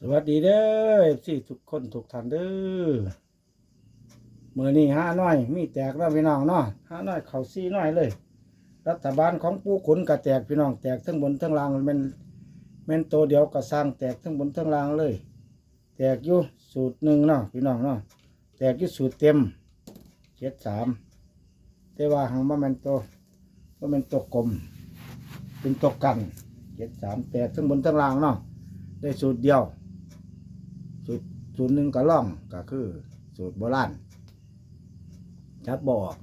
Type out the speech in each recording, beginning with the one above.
สวัสดีเด้อสี่ทุกคนทุกท่านเด้อเมื่อนี้ห้าน้อย มีแตกแล้วพี่น้องเนาะห้าน้อยเขาซี่น้อยเลย รัฐบาลของปูขุนก็แตกพี่น้องแตกทั้งบนทั้งล่างมันเม่นโตเดียวก็สร้างแตกทั้งบนทั้งล่างเลย แตกอยู่สูตรหนึ่งเนาะพี่น้องเนาะแตกอยู่สูตรเต็มเจ็ดสามแต่ว่าหางว่ามันโตว่ามันตกกลม เป็นตกกันเจ็ดสามแตกทั้งบนทั้งล่างเนาะได้สูตรเดียว สูตรสูตรหนึ่งก็ล่องก็คือ สูตรโบราณชัดบออก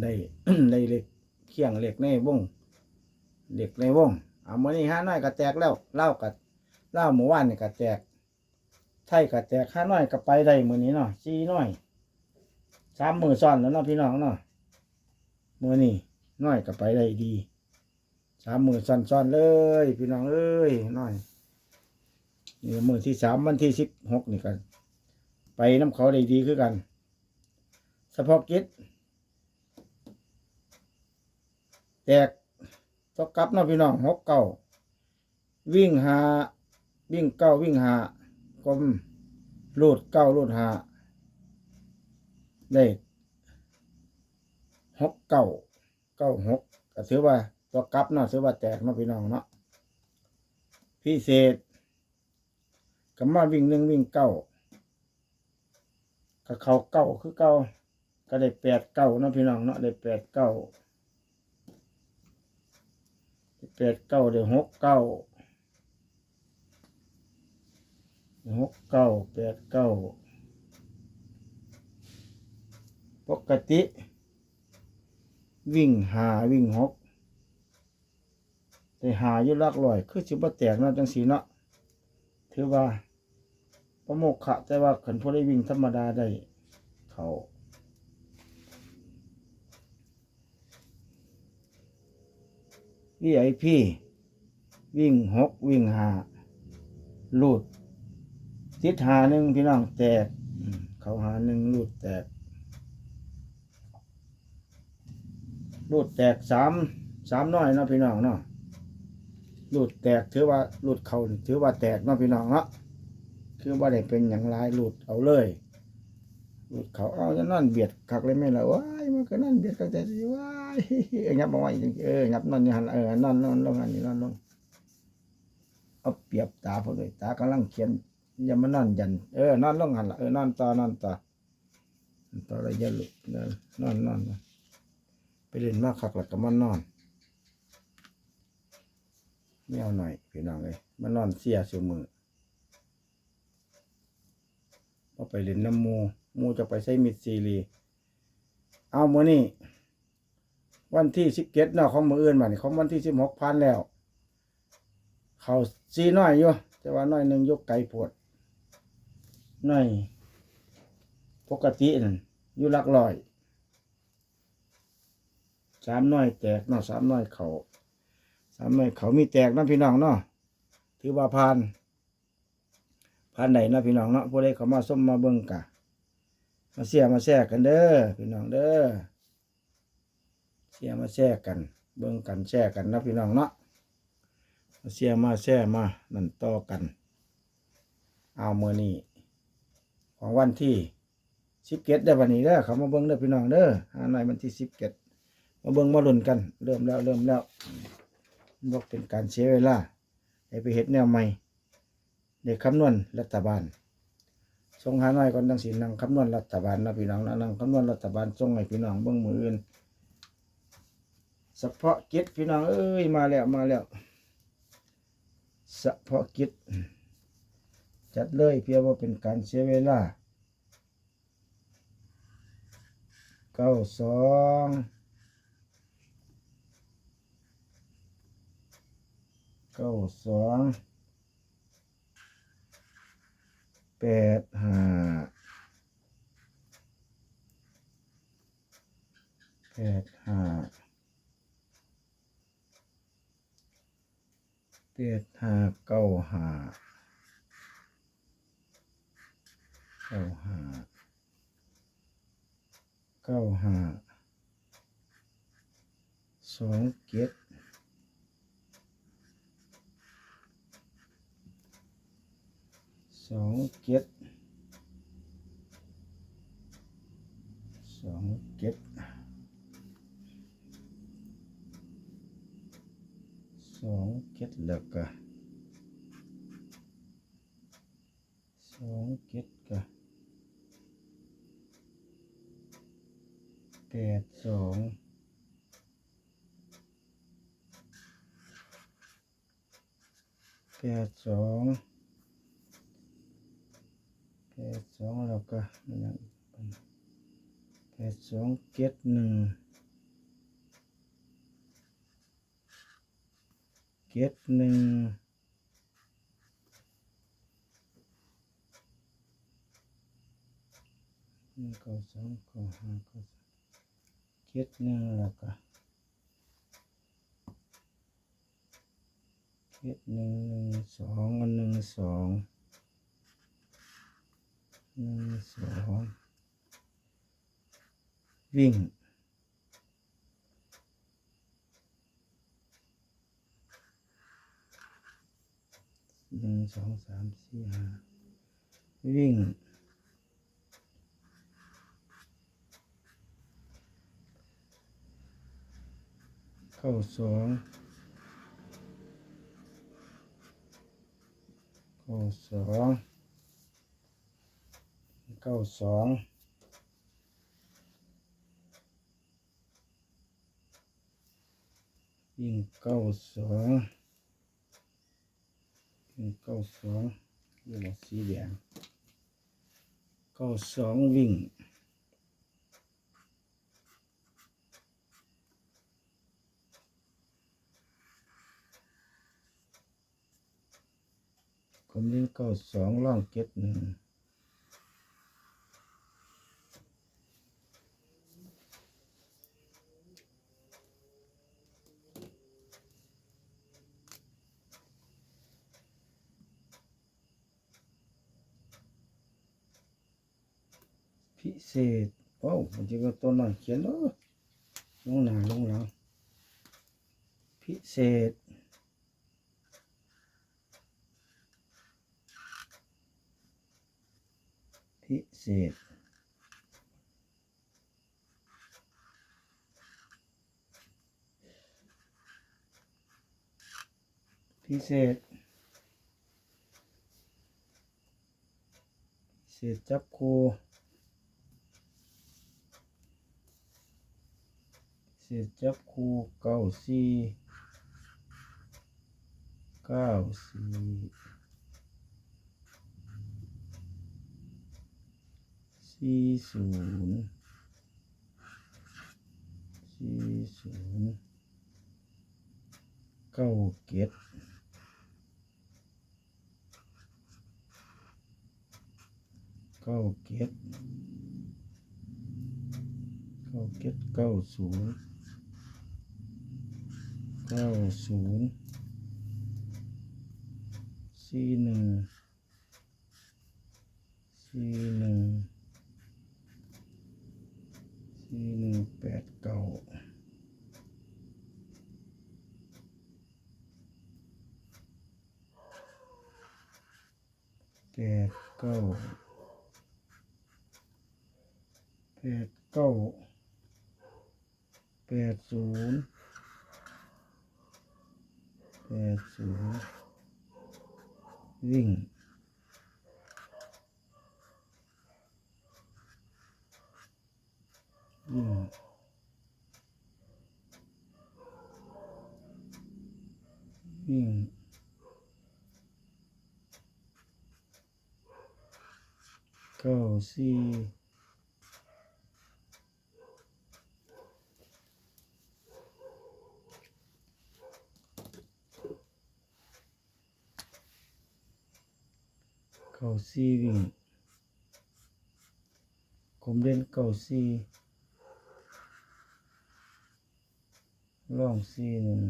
ในในเล็กเคียงเล็กในวงเล็กในวงเอามื่อนี้ห้าน้อยก็แตกแล้วเล่ากับเล่าหมู่ว่านนี่ก็แตกไทยก็แตกห้าน้อยก็ไปได้มือนี้เนาะสี่น้อยสามมือซ้อนแล้วเนาะพี่น้องเนาะมือนี้น้อยก็ไปได้ดีสามมือซ้อนๆเลย พี่น้องเอ้ยน้อย นี่มือที่สามวันที่สิบหกนี่กัน ไปน้ำเขาได้ดีคือกันสะพอกกิจแตกตกกลับนาะพี่น้องหกเก้าวิ่งหาวิ่งเก้าวิ่งหากลมลูดเก้าลูดหาได้หกเก้าเก้าหกก็ถือว่าตัวกลับเนาะถือว่าแตกเนาะพี่น้องเนาะพิเศษ ก็มาวิ่งหนึ่งวิ่งเก้าก็เขาเก้าคือเก้าก็ได้แปดเก้าเนาะพี่น้องเนาะได้แปดเก้าแปดเก้าได้หกเก้าหกเก้าแปดเก้าปกติ วิ่งหาวิ่งหกได้หาอยู่ลักลอย คือสิบ่แตกเนาะจังสีเนาะถือว่า ระโมกขะแต่ว่าขันพอได้วิ่งธรรมดาได้ เขาวีไอพีวิ่งหกวิ่งหาลูดทิศหาหนึ่งพี่น้องแตก เขาหาหนึ่งลูดแตกลูดแตกสามสามน้อยเนาะพี่น้องเนาะหลุดแตกถือว่าหลุดเขาถือว่าแตกเนาะพี่น้องเนาะ คือว่าได้เป็นอย่างไรหลุดเอาเลยหลุดเขาเอาจะนั่นเบียดคักเลยไหมล่ะว้ายมันก็นั่นเบียดกันแต่สิว้ายเอ้ยงับมาไว้เอองับนอนอยู่หันเออนอนนอนลงหันนี่นอนลงเอาเปรียบตาพอเลยตากำลังเขียนอย่ามานอนยันเออนอนลงหันละเออนอนต่อนอนต่อต่อะไรย่าหลุดนนอนนอนนอนไปเล่นมากคักแล้วก็มานอนไม่เอาหน่อยพี่น้องเลยมานอนเสียสูมือ พอไปเล่นน้ำมูมูจะไปใช้มิดซีรีเอาเมื่อนี่วันที่สิบเจ็ดเนาะของมืออื่นมาเนี่ของวันที่สิบหกพันแล้ว เขาซีน้อยอยู่แต่ว่าน้อยหนึ่งยกไก่ปวดน้อยปกตินั่นอยู่หลักลอยสามน้อยแตกเนาะสามน้อยเขาสามน่วยเขามีแตกนาะพี่น้องเนาะถือว่าผ่าน ผ่านไหนนาะพี่น้องเนาะผู้ใดเขามาส้มมาเบิ่งกะมาเสียมาแซ่กันเด้อพี่น้องเด้อเสียมาแซ่กัน เบิ่งกันแซ่กันนะพี่น้องเนาะมาเสียมาแซ่มานั่นต่อกัน เอาเมื่อนี้ของวันที่สิบเกตได้อวันนี้เด้อเขามาเบิ่งเด้อพี่น้องเด้อหาหน่อยวันที่สิบเกตมาเบิ่งมาลุ้นกัน เริ่มแล้วเริ่มแล้วบอกเป็นการเสียเวลาให้ไปเห็ดแนวใหม่ ในคำนวณรัฐบาลส่งหาหน่อยก่อนตั้งสีนังคำนวณรัฐบาลนะพี่น้องนะนังคำนวณรัฐบาลส่งให้พี่น้องเบื้องมืออื่นเฉพาะกิจพี่น้องเอ้ยมาแล้วมาแล้วเฉพาะกิจจัดเลยเพียงว่าเป็นการเสียเวลาเก้าสองเก้าสอง แปดห้าแปดห้าแปดห้าเก้าห้าเก้าห้าเก้าห้าสองเจ็ด สองเจ็ดสองเจ็ดสองเจ็ดแล้วก็สองเจ็ดก็แปดสองแปดสองแปด สองแล้วก็มันยังแปดสองเจ็ดหนึ่งเจ็ดหนึ่งหนึ่งเก้าสองเก้าห้าเก้าสามเจ็ดหนึ่งแล้วก็เจ็ดหนึ่งหนึ่งสองอันหนึ่งสอง หนึ่งสองวิ่งหนึ่งสองสามสี่ห้าวิ่งเข้าสองเข้าสอง เข้าสองวิ่งเข้าสองวิ่งเข้าสองเรียกว่าสีแดงเข้าสองวิ่งผมเล่นเก้าสองล่องเก็ดหนึ่ง พิเศษโอ้ผมจะว่าตัวหน่อยเขียนเออลงหนาลงหลังพิเศษ พิเศษพิเศษพิเศษจับคู พิเศษจับคูเก้าสี่เก้าสี่สี่ศูนย์สี่ศูนย์เก้าเจ็ดเก้าเจ็ดเก้าเจ็ดเก้าศูนย์ เก้าศูนย์สี่หนึ่งสี่หนึ่งสี่หนึ่งแปดเก้าแปดเก้าแปดเก้าแปดศูนย์ แปดศูนย์วิ่งวิ่งวิ่งเก้าสี่ ซีวิ่งผมเด่นเก่าสี่ล่องซีหนึ่ง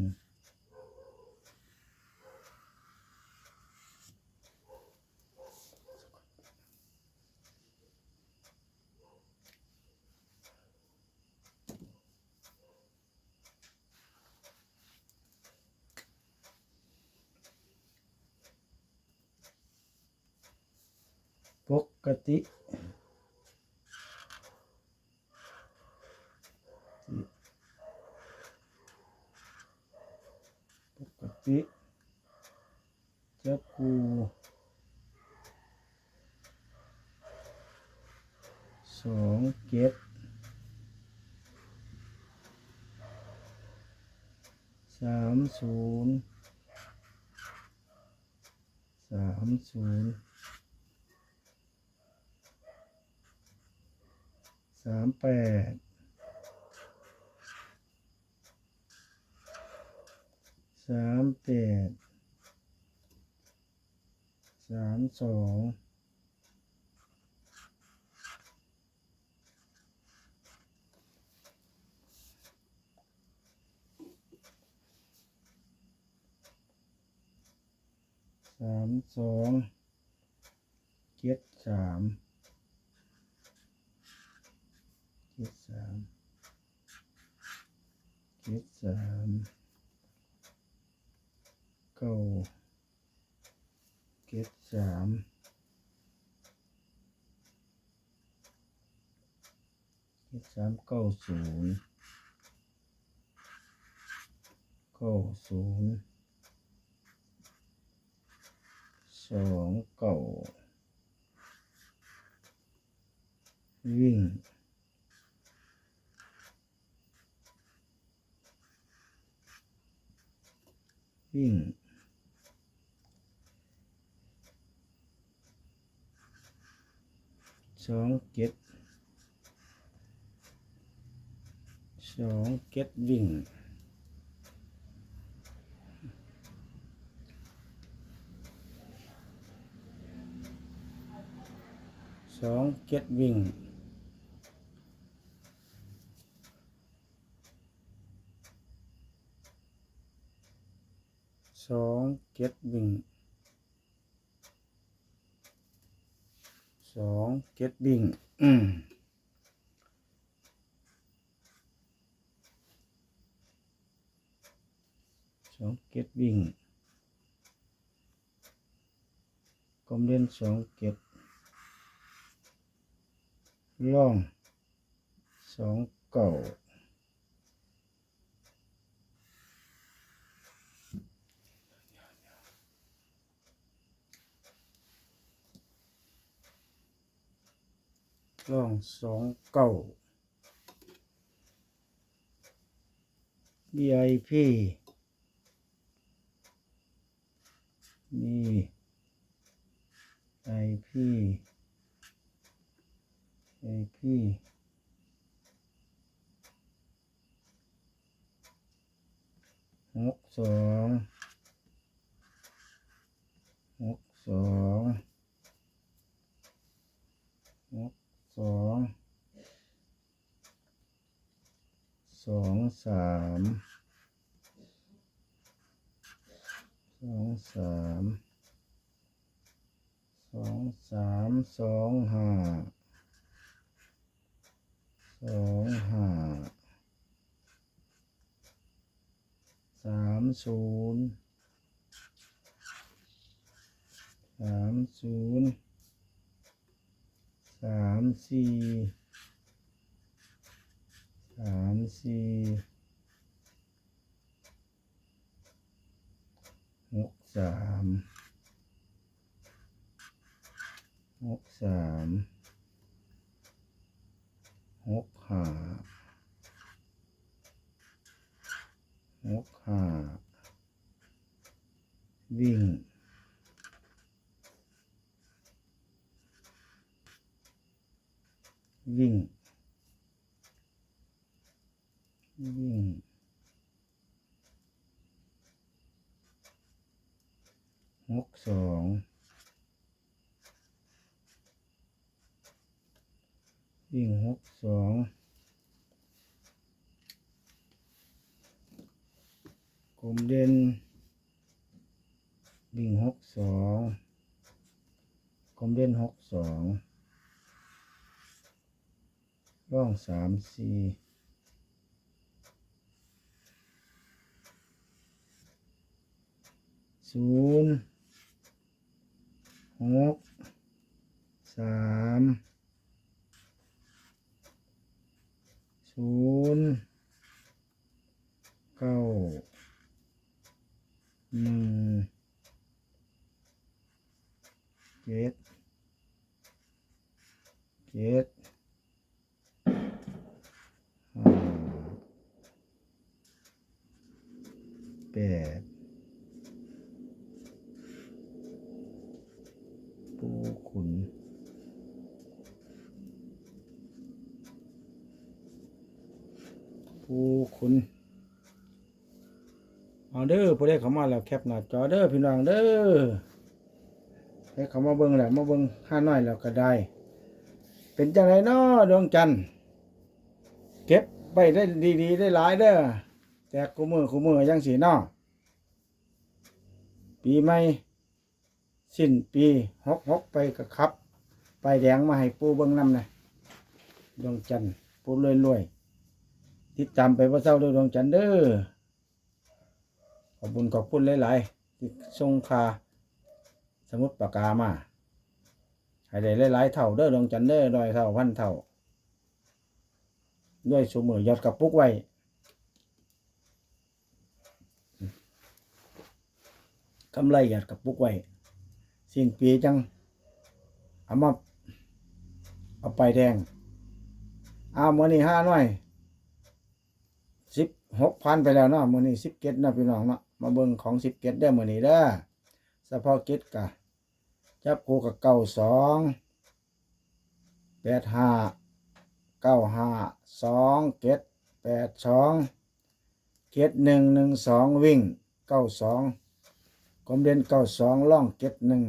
ปกติปกติจับคูสองเจ็ดสามศูนย์สามศูนย์ สามแปดสามแปดสามสองสามสองเจ็ดสาม เจ็ดสามเจ็ดสามเก้าเจ็ดสามเจ็ดสามเก้าศูนย์เก้าศูนย์สองเก้า วิ่งวิ่งสองเจ็ดสองเจ็ดวิ่งสองเจ็ดวิ่ง องเจ็ดวิ่งสองเจ็ดวิ่งอืมสองเจ็ดวิ่งกลมเล่นสองเจ็ดล่องสองเก่า ร่องสองเก้า VIP นี่ IP IP หกสองหกสองหก สองสองสามสองสามสองสามสองห้าสองห้าสามศูนย์สามศูนย์ สามสี่สามสี่หกสามหกสามหกห้าหกห้าวิ่ง วิ่ง วิ่ง หกสองวิ่งหกสองกลมเด่นวิ่งหกสองกลมเด่นหกสอง ร่องสามสี่ศูนย์หกสามศูนย์เก้าหนึ่งเจ็ดเจ็ดห้า แปดปูขุนผู้คุณเอาเด้อผู้ใดเข้ามาแล้วแคปหน้าจอเด้อพี่น้องเด้อให้เขามาเบิ่งแล้วมาเบิ่งห้าน้อยแล้วก็ได้ เป็นจังไรน้อดวงจันทร์เก็บไปได้ดีๆได้หลายเด้อ แต่กูมือกูมือยังสีนอปีใหม่สิ้นปีหกหกไปกระครับ ไปแดงมาให้ปูเบิ่งนำนะดวงจันทร์ปูรวยๆติดตามไปว่าเศร้าด้วยดวงจันทร์เด้อขอบคุญขอบคุณหลายๆที่ส่งคาสมุดปากกามาให้ได้หลายๆเท่าเด้อดวงจันทร์เด้อร้อยเท่าพันเท่าด้วยสมือยอดกับปุกไว้ กำไรหยอดกับปุกไว้สิ้นปีจังเอามาเอาไปแดงเอามื่อนี้ห้าหน่อยสิบหกพันไปแล้วเนาะมื้อนี้สิบเก็ดนะพี่น้องเนาะมาเบิ่งของสิบเก็ดได้มื้อนี้เด้อเฉพาะเก็ดกะจับกูกับเก้าสองแปดห้าเก้าห้าสองเก็ดแปดสองเก็ดหนึ่งหนึ่งสองวิ่งเก้าสอง กลมเด่นเก้าสองล่องเก็ดหนึ่ง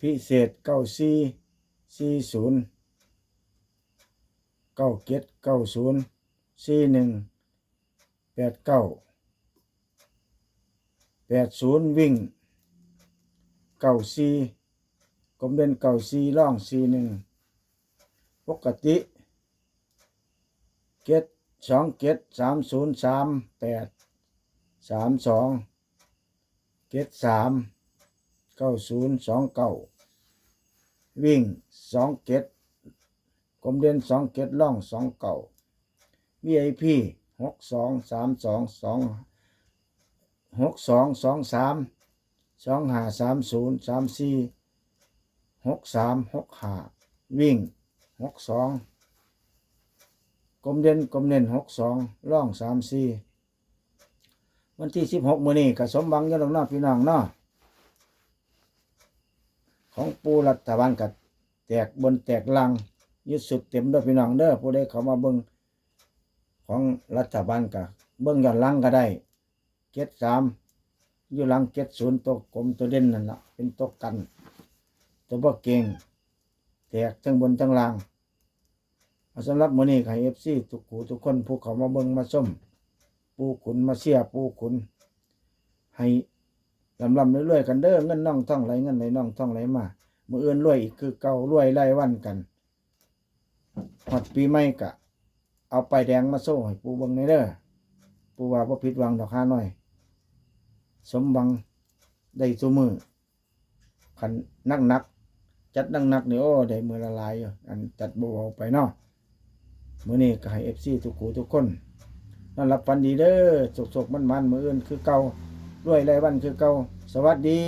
พิเศษเก้าสี่สี่ศูนย์เก้าเก็ดเก้าศูนย์สี่หนึ่งแปดเก้าแปดศูนย์วิ่งเก้าสี่กลมเด่นเก้าสี่ล่องสี่หนึ่งปกติเกตสองเกตสามศูนย์สามแปดสามสอง เกตสามเก้าศูนย์สองเก้าวิ่งสองเกตกลมเด่นสองเกตล่องสองเก้า VIP หกสองสามสองสองหกสองสองสามสองห้าสามศูนย์สามสี่หกสามหกห้าวิ่งหกสองกลมเด่นกลมเด่นหกสองล่องสามสี่ วันที่สิบหกมื้อนี้ก็สมบังอยังลงน้าพี่น้องเนาะของปูรัฐบาลกัดแตกบนแตกลังยึดสุดเต็มด้อพี่น้องเด้อผู้ใดเขามาเบิ่งของรัฐบาลก็เบื้องย้อนหลังก็ได้เจ็ดสามอยู่หลังเจ็ดศูนย์ตัวกลมตัวเด่นนั่นละเป็นตัวกัน ตัวบ่เก่งแตกทั้งบนทั้งล่างสำหรับมื้อนี้ให้เอฟซีทุกหูทุกคนผู้เขามาเบิ่งมาส้ม ปูขุนมาเสียปูขุน ให้ลำลำเรื่อยๆกันเด้อเงินน่องท่องไหลเงินไหลน่องท่องไหลมามืออื่นรวยอีกคือเก่ารวยไล่วันกันหอดปีใหม่กะ เอาไปแดงมาโซ่ให้ปูบังในเด้อปูว่าบ่ผิดหวังดอกห้าน้อย สมหวังได้ซุมือขันนักนักจัดนักนักๆนี่โอ้ได้มือละลายอยู่อันจัดเบาๆไปเนาะมื้อนี้ก็ให้ FC ทุกคู่ทุกคน นอนรับฝันดีเด้อสุกๆมันๆมืออื่นคือเก่าด้วยไรวันคือเก่าสวัสดี